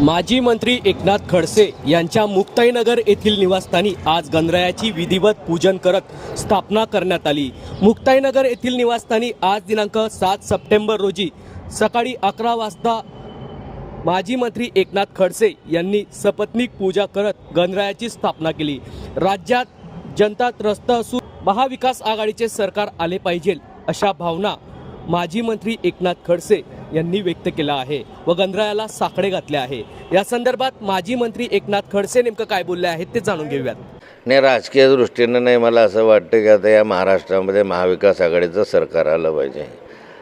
माजी मंत्री एकनाथ खडसे यांच्या मुक्ताईनगर येथील निवासस्थानी आज गणरायाची विधिवत पूजन करत स्थापना करण्यात आली. मुक्ताईनगर येथील निवासस्थानी आज दिनांक सात सप्टेंबर रोजी सकाळी अकरा वाजता माजी मंत्री एकनाथ खडसे यांनी सपत्नीक पूजा करत गणरायाची स्थापना केली. राज्यात जनता त्रस्त असून महाविकास आघाडीचे सरकार आले पाहिजे अशा भावना माजी मंत्री एकनाथ खडसे यांनी व्यक्त केला आहे. व गणरायाला साकडे घातले आहे. या संदर्भात माजी मंत्री एकनाथ खडसे नेमकं काय बोलले आहेत ते जाणून घेऊयात. नाही राजकीय दृष्टीनं नाही मला असं वाटतं की आता या महाराष्ट्रामध्ये महाविकास आघाडीचं सरकार आलं पाहिजे.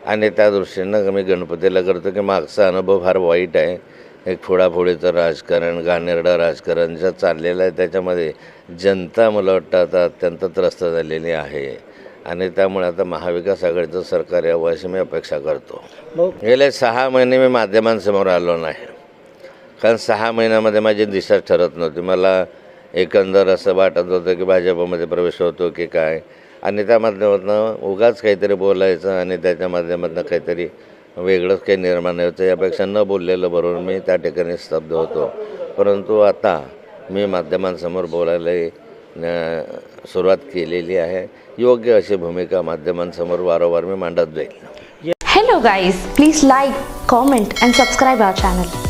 आणि त्या दृष्टीनं मी गणपतीला करतो की मागचा अनुभव फार वाईट आहे. एक फोडाफोडीचं राजकारण घाणेरडं राजकारण ज्या चाललेलं आहे त्याच्यामध्ये जनता मला वाटतं आता अत्यंत त्रस्त झालेली आहे. आणि त्यामुळे आता महाविकास आघाडीचं सरकार यावं अशी मी अपेक्षा करतो. गेले सहा महिने मी माध्यमांसमोर आलो नाही. कारण सहा महिन्यामध्ये माझी दिशा ठरत नव्हती. मला एकंदर असं वाटत होतं की भाजपमध्ये प्रवेश होतो की काय. आणि त्या माध्यमातून उगाच काहीतरी बोलायचं आणि त्याच्या माध्यमातून काहीतरी वेगळंच काही निर्माण व्हायचं यापेक्षा न बोललेलं बरोबर मी त्या ठिकाणी स्तब्ध होतो. परंतु आता मी माध्यमांसमोर बोलायला अं, सुरुवात केलेली आहे. योग्य अशी भूमिका माध्यमांसमोर वारंवार मी मांडत जाईल. Hello guys please like comment and subscribe our channel